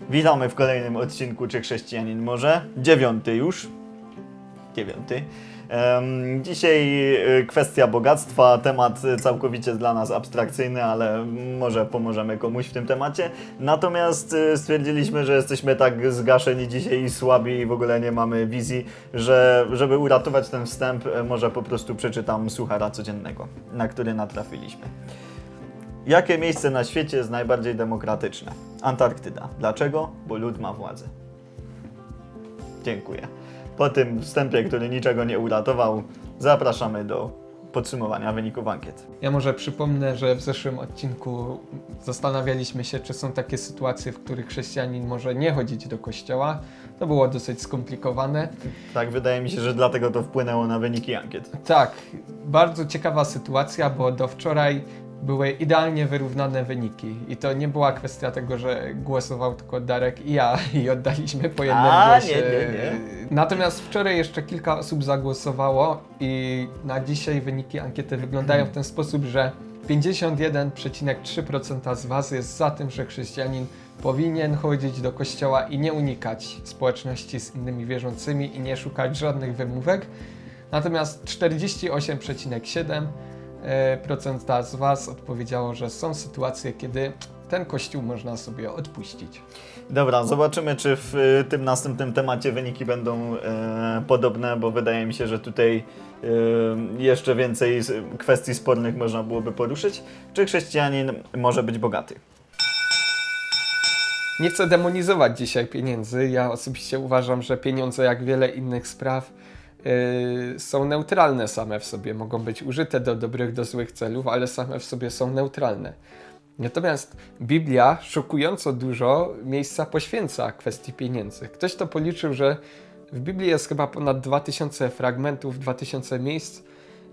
Witamy w kolejnym odcinku Czy Chrześcijanin może? Dziewiąty już. Dziewiąty. Em, Dzisiaj y, kwestia bogactwa, temat y, całkowicie dla nas abstrakcyjny, ale może pomożemy komuś w tym temacie. Natomiast y, stwierdziliśmy, że jesteśmy tak zgaszeni dzisiaj i słabi i w ogóle nie mamy wizji, że żeby uratować ten wstęp, może po prostu przeczytam suchara codziennego, na który natrafiliśmy. Jakie miejsce na świecie jest najbardziej demokratyczne? Antarktyda. Dlaczego? Bo lud ma władzę. Dziękuję. Po tym wstępie, który niczego nie uratował, zapraszamy do podsumowania wyników ankiet. Ja może przypomnę, że w zeszłym odcinku zastanawialiśmy się, czy są takie sytuacje, w których chrześcijanin może nie chodzić do kościoła. To było dosyć skomplikowane. Tak, wydaje mi się, że dlatego to wpłynęło na wyniki ankiet. Tak, bardzo ciekawa sytuacja, bo do wczoraj były idealnie wyrównane wyniki. I to nie była kwestia tego, że głosował tylko Darek i ja i oddaliśmy po jednym A, głosie. nie, nie, nie. Natomiast wczoraj jeszcze kilka osób zagłosowało i na dzisiaj wyniki ankiety wyglądają w ten sposób, że 51,3% z Was jest za tym, że chrześcijanin powinien chodzić do kościoła i nie unikać społeczności z innymi wierzącymi i nie szukać żadnych wymówek. Natomiast 48,7% e, z Was odpowiedziało, że są sytuacje, kiedy ten kościół można sobie odpuścić. Dobra, zobaczymy, czy w y, tym następnym temacie wyniki będą e, podobne, bo wydaje mi się, że tutaj e, jeszcze więcej kwestii spornych można byłoby poruszyć. Czy chrześcijanin może być bogaty? Nie chcę demonizować dzisiaj pieniędzy. Ja osobiście uważam, że pieniądze, jak wiele innych spraw, są neutralne same w sobie. Mogą być użyte do dobrych, do złych celów, ale same w sobie są neutralne. Natomiast Biblia szokująco dużo miejsca poświęca kwestii pieniędzy. Ktoś to policzył, że w Biblii jest chyba ponad 2000 fragmentów, 2000 miejsc,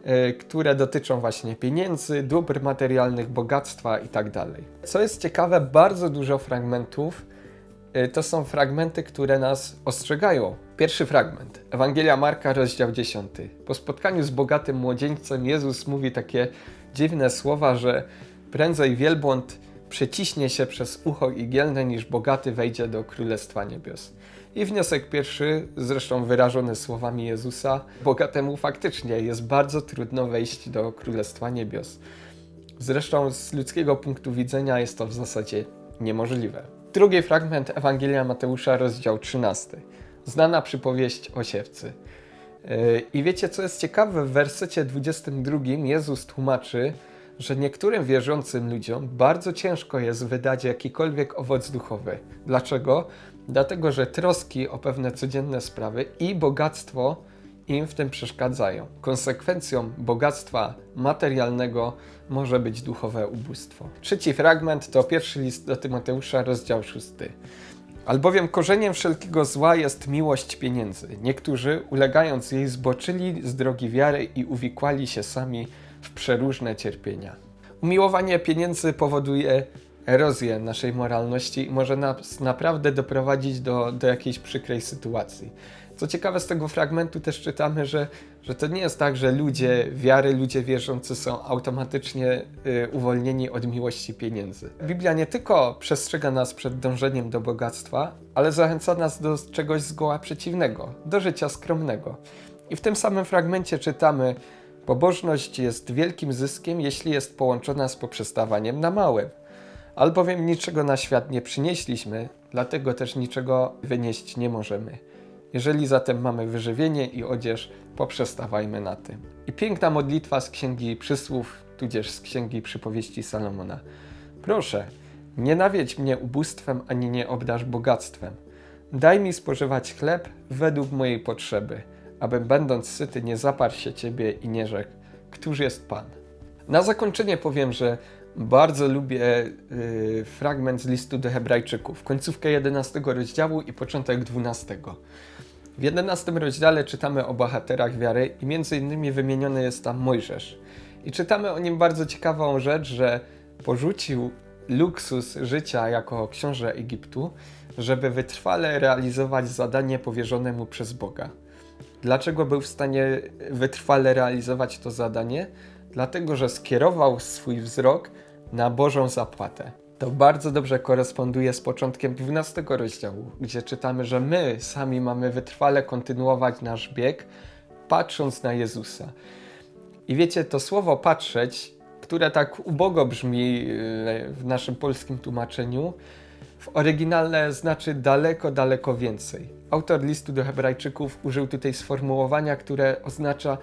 e, które dotyczą właśnie pieniędzy, dóbr materialnych, bogactwa itd. Co jest ciekawe, bardzo dużo fragmentów to są fragmenty, które nas ostrzegają. Pierwszy fragment. Ewangelia Marka, rozdział 10. Po spotkaniu z bogatym młodzieńcem Jezus mówi takie dziwne słowa, że prędzej wielbłąd przeciśnie się przez ucho igielne, niż bogaty wejdzie do Królestwa Niebios. I wniosek pierwszy, zresztą wyrażony słowami Jezusa, bogatemu faktycznie jest bardzo trudno wejść do Królestwa Niebios. Zresztą z ludzkiego punktu widzenia jest to w zasadzie niemożliwe. Drugi fragment Ewangelia Mateusza, rozdział 13. Znana przypowieść o siewcy. Yy, I wiecie, co jest ciekawe? W wersecie 22 Jezus tłumaczy, że niektórym wierzącym ludziom bardzo ciężko jest wydać jakikolwiek owoc duchowy. Dlaczego? Dlatego, że troski o pewne codzienne sprawy i bogactwo im w tym przeszkadzają. Konsekwencją bogactwa materialnego może być duchowe ubóstwo. Trzeci fragment to pierwszy list do Tymoteusza, rozdział 6. Albowiem korzeniem wszelkiego zła jest miłość pieniędzy. Niektórzy, ulegając jej, zboczyli z drogi wiary i uwikłali się sami w przeróżne cierpienia. Umiłowanie pieniędzy powoduje erozję naszej moralności i może nas naprawdę doprowadzić do, do jakiejś przykrej sytuacji. Co ciekawe, z tego fragmentu też czytamy, że, że to nie jest tak, że ludzie wiary, ludzie wierzący są automatycznie y, uwolnieni od miłości pieniędzy. Biblia nie tylko przestrzega nas przed dążeniem do bogactwa, ale zachęca nas do czegoś zgoła przeciwnego, do życia skromnego. I w tym samym fragmencie czytamy: Pobożność jest wielkim zyskiem, jeśli jest połączona z poprzestawaniem na małym. Albowiem niczego na świat nie przynieśliśmy, dlatego też niczego wynieść nie możemy. Jeżeli zatem mamy wyżywienie i odzież, poprzestawajmy na tym. I piękna modlitwa z Księgi Przysłów, tudzież z Księgi Przypowieści Salomona. Proszę, nie nawiedź mnie ubóstwem, ani nie obdarz bogactwem. Daj mi spożywać chleb według mojej potrzeby, abym będąc syty nie zaparł się Ciebie i nie rzekł, któż jest Pan. Na zakończenie powiem, że bardzo lubię y, fragment z listu do Hebrajczyków, końcówkę 11 rozdziału i początek 12. W 11 rozdziale czytamy o bohaterach wiary i między innymi wymieniony jest tam Mojżesz. I czytamy o nim bardzo ciekawą rzecz, że porzucił luksus życia jako książę Egiptu, żeby wytrwale realizować zadanie powierzone mu przez Boga. Dlaczego był w stanie wytrwale realizować to zadanie? Dlatego, że skierował swój wzrok na Bożą zapłatę. To bardzo dobrze koresponduje z początkiem 12 rozdziału, gdzie czytamy, że my sami mamy wytrwale kontynuować nasz bieg, patrząc na Jezusa. I wiecie, to słowo patrzeć, które tak ubogo brzmi yy, w naszym polskim tłumaczeniu, w oryginale znaczy daleko, daleko więcej. Autor listu do Hebrajczyków użył tutaj sformułowania, które oznacza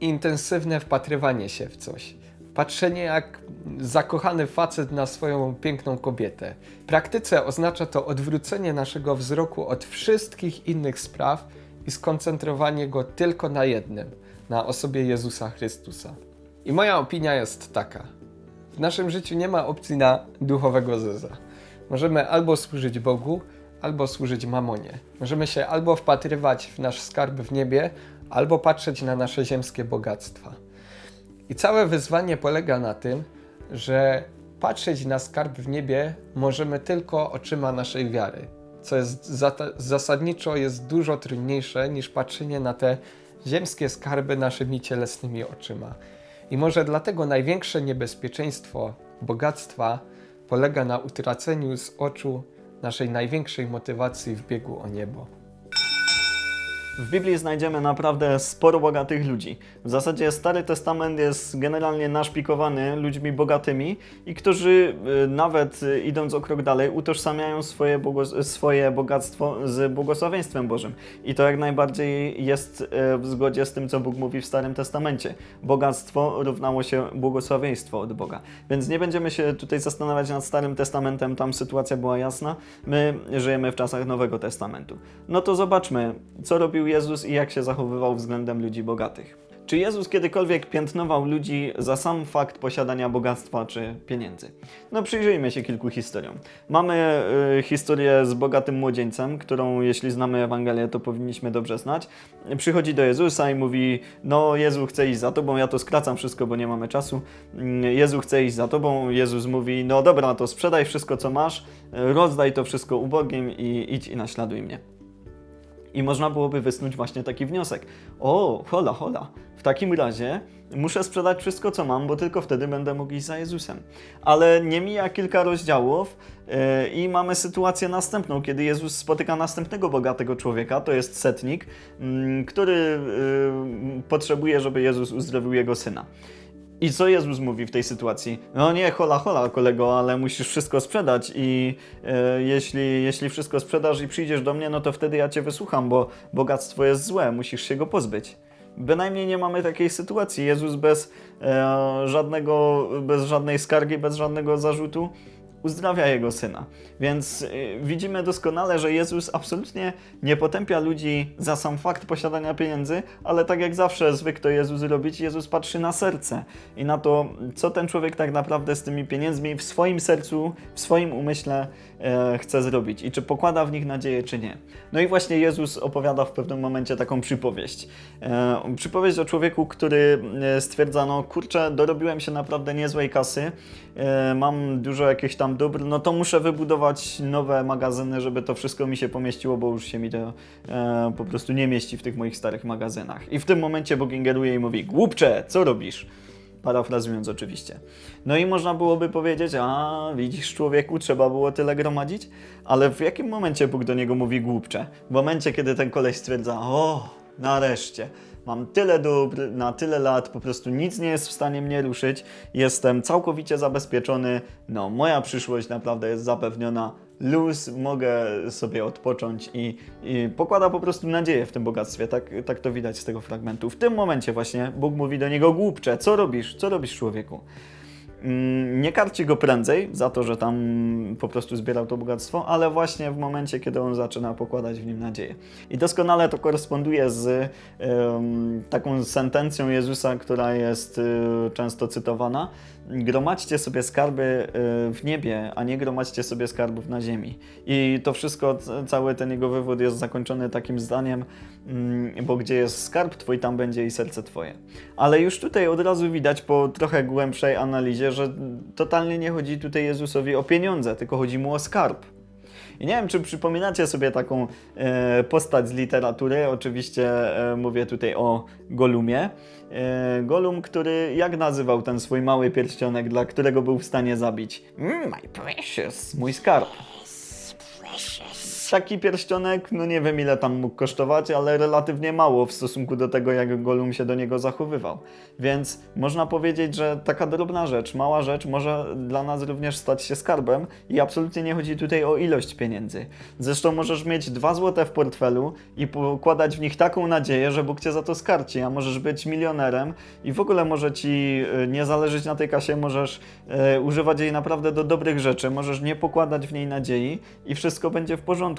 intensywne wpatrywanie się w coś. Patrzenie jak zakochany facet na swoją piękną kobietę. W praktyce oznacza to odwrócenie naszego wzroku od wszystkich innych spraw i skoncentrowanie go tylko na jednym na osobie Jezusa Chrystusa. I moja opinia jest taka: w naszym życiu nie ma opcji na duchowego zeza. Możemy albo służyć Bogu, albo służyć mamonie. Możemy się albo wpatrywać w nasz skarb w niebie, albo patrzeć na nasze ziemskie bogactwa. I całe wyzwanie polega na tym, że patrzeć na skarb w niebie możemy tylko oczyma naszej wiary, co jest zasadniczo jest dużo trudniejsze niż patrzenie na te ziemskie skarby naszymi cielesnymi oczyma. I może dlatego największe niebezpieczeństwo bogactwa polega na utraceniu z oczu naszej największej motywacji w biegu o niebo. W Biblii znajdziemy naprawdę sporo bogatych ludzi. W zasadzie Stary Testament jest generalnie naszpikowany ludźmi bogatymi i którzy y, nawet y, idąc o krok dalej utożsamiają swoje, swoje bogactwo z błogosławieństwem Bożym. I to jak najbardziej jest y, w zgodzie z tym, co Bóg mówi w Starym Testamencie. Bogactwo równało się błogosławieństwo od Boga. Więc nie będziemy się tutaj zastanawiać nad Starym Testamentem, tam sytuacja była jasna. My żyjemy w czasach Nowego Testamentu. No to zobaczmy, co robił Jezus i jak się zachowywał względem ludzi bogatych. Czy Jezus kiedykolwiek piętnował ludzi za sam fakt posiadania bogactwa czy pieniędzy? No przyjrzyjmy się kilku historiom. Mamy y, historię z bogatym młodzieńcem, którą jeśli znamy Ewangelię, to powinniśmy dobrze znać. Przychodzi do Jezusa i mówi, no Jezu chce iść za Tobą, ja to skracam wszystko, bo nie mamy czasu. Mm, Jezu chce iść za Tobą, Jezus mówi, no dobra, to sprzedaj wszystko co masz, rozdaj to wszystko ubogim i idź i naśladuj mnie. I można byłoby wysnuć właśnie taki wniosek. O, hola, hola. W takim razie muszę sprzedać wszystko, co mam, bo tylko wtedy będę mógł iść za Jezusem. Ale nie mija kilka rozdziałów yy, i mamy sytuację następną, kiedy Jezus spotyka następnego bogatego człowieka, to jest setnik, mm, który yy, potrzebuje, żeby Jezus uzdrowił jego syna. I co Jezus mówi w tej sytuacji? No nie, hola, hola, kolego, ale musisz wszystko sprzedać i e, jeśli, jeśli wszystko sprzedasz i przyjdziesz do mnie, no to wtedy ja cię wysłucham, bo bogactwo jest złe, musisz się go pozbyć. Bynajmniej nie mamy takiej sytuacji. Jezus bez, e, żadnego, bez żadnej skargi, bez żadnego zarzutu uzdrawia jego syna. Więc y, widzimy doskonale, że Jezus absolutnie nie potępia ludzi za sam fakt posiadania pieniędzy, ale tak jak zawsze zwykł to Jezus robić, Jezus patrzy na serce i na to, co ten człowiek tak naprawdę z tymi pieniędzmi w swoim sercu, w swoim umyśle e, chce zrobić i czy pokłada w nich nadzieję, czy nie. No i właśnie Jezus opowiada w pewnym momencie taką przypowieść. E, przypowieść o człowieku, który e, stwierdza, no kurczę, dorobiłem się naprawdę niezłej kasy, e, mam dużo jakichś tam dóbr, no to muszę wybudować nowe magazyny, żeby to wszystko mi się pomieściło, bo już się mi to e, po prostu nie mieści w tych moich starych magazynach. I w tym momencie Bóg ingeruje i mówi, głupcze, co robisz? Parafrazując oczywiście. No i można byłoby powiedzieć, a widzisz człowieku, trzeba było tyle gromadzić? Ale w jakim momencie Bóg do niego mówi głupcze? W momencie, kiedy ten koleś stwierdza, o, nareszcie, mam tyle dóbr, na tyle lat, po prostu nic nie jest w stanie mnie ruszyć, jestem całkowicie zabezpieczony, no moja przyszłość naprawdę jest zapewniona, luz, mogę sobie odpocząć i, i pokłada po prostu nadzieję w tym bogactwie, tak, tak to widać z tego fragmentu. W tym momencie właśnie Bóg mówi do niego, głupcze, co robisz, co robisz człowieku? Mm, Nie karci go prędzej za to, że tam po prostu zbierał to bogactwo, ale właśnie w momencie, kiedy on zaczyna pokładać w nim nadzieję. I doskonale to koresponduje z taką sentencją Jezusa, która jest y, często cytowana. Gromadźcie sobie skarby y, w niebie, a nie gromadźcie sobie skarbów na ziemi. I to wszystko, cały ten jego wywód jest zakończony takim zdaniem, mm, bo gdzie jest skarb twój, tam będzie i serce twoje. Ale już tutaj od razu widać po trochę głębszej analizie, że totalnie nie chodzi tutaj Jezusowi o pieniądze, tylko chodzi mu o skarb. I nie wiem, czy przypominacie sobie taką e, postać z literatury. Oczywiście e, mówię tutaj o Golumie. E, Golum, który jak nazywał ten swój mały pierścionek, dla którego był w stanie zabić? Mm, my precious, mój skarb. Taki pierścionek, no nie wiem ile tam mógł kosztować, ale relatywnie mało w stosunku do tego, jak Golum się do niego zachowywał. Więc można powiedzieć, że taka drobna rzecz, mała rzecz może dla nas również stać się skarbem i absolutnie nie chodzi tutaj o ilość pieniędzy. Zresztą możesz mieć dwa złote w portfelu i pokładać w nich taką nadzieję, że Bóg cię za to skarci, a możesz być milionerem i w ogóle może ci e, nie zależeć na tej kasie, możesz e, używać jej naprawdę do dobrych rzeczy, możesz nie pokładać w niej nadziei i wszystko będzie w porządku.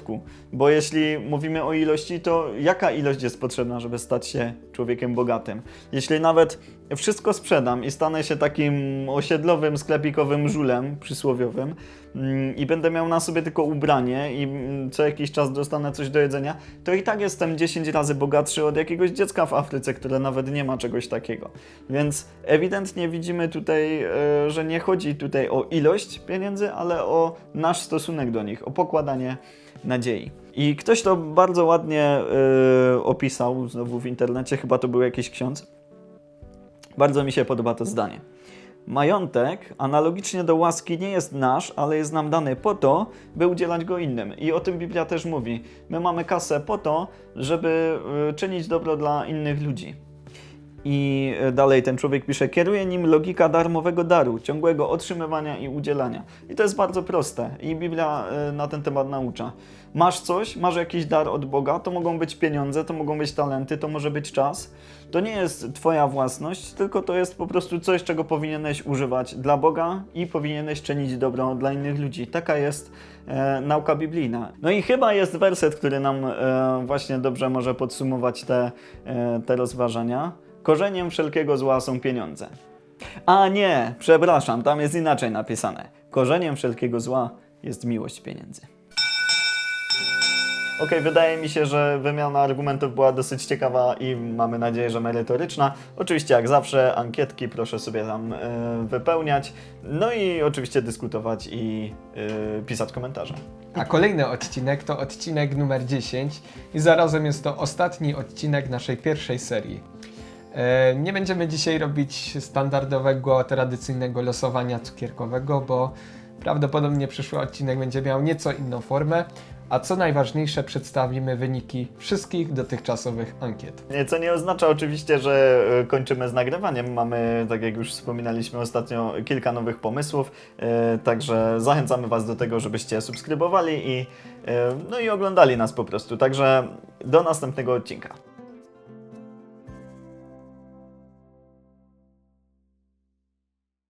Bo jeśli mówimy o ilości, to jaka ilość jest potrzebna, żeby stać się człowiekiem bogatym? Jeśli nawet wszystko sprzedam i stanę się takim osiedlowym, sklepikowym żulem przysłowiowym mm, i będę miał na sobie tylko ubranie i co jakiś czas dostanę coś do jedzenia, to i tak jestem 10 razy bogatszy od jakiegoś dziecka w Afryce, które nawet nie ma czegoś takiego. Więc ewidentnie widzimy tutaj, e, że nie chodzi tutaj o ilość pieniędzy, ale o nasz stosunek do nich, o pokładanie nadziei. I ktoś to bardzo ładnie e, opisał znowu w internecie, chyba to był jakiś ksiądz. Bardzo mi się podoba to zdanie. Majątek, analogicznie do łaski, nie jest nasz, ale jest nam dany po to, by udzielać go innym. I o tym Biblia też mówi. My mamy kasę po to, żeby y, czynić dobro dla innych ludzi. I y, dalej ten człowiek pisze, kieruje nim logika darmowego daru, ciągłego otrzymywania i udzielania. I to jest bardzo proste i Biblia y, na ten temat naucza. Masz coś, masz jakiś dar od Boga, to mogą być pieniądze, to mogą być talenty, to może być czas. To nie jest Twoja własność, tylko to jest po prostu coś, czego powinieneś używać dla Boga i powinieneś czynić dobro dla innych ludzi. Taka jest e, nauka biblijna. No i chyba jest werset, który nam e, właśnie dobrze może podsumować te, e, te rozważania. Korzeniem wszelkiego zła są pieniądze. A nie, przepraszam, tam jest inaczej napisane. Korzeniem wszelkiego zła jest miłość pieniędzy. Okej, wydaje mi się, że wymiana argumentów była dosyć ciekawa i mamy nadzieję, że merytoryczna. Oczywiście, jak zawsze, ankietki proszę sobie tam e, wypełniać. No i oczywiście dyskutować i e, pisać komentarze. A kolejny odcinek to odcinek numer 10 i zarazem jest to ostatni odcinek naszej pierwszej serii. E, Nie będziemy dzisiaj robić standardowego, tradycyjnego losowania cukierkowego, bo prawdopodobnie przyszły odcinek będzie miał nieco inną formę, a co najważniejsze przedstawimy wyniki wszystkich dotychczasowych ankiet. Co nie oznacza oczywiście, że e, kończymy z nagrywaniem. Mamy, tak jak już wspominaliśmy ostatnio, kilka nowych pomysłów. e, Także zachęcamy Was do tego, żebyście subskrybowali i, no i oglądali nas po prostu. Także do następnego odcinka.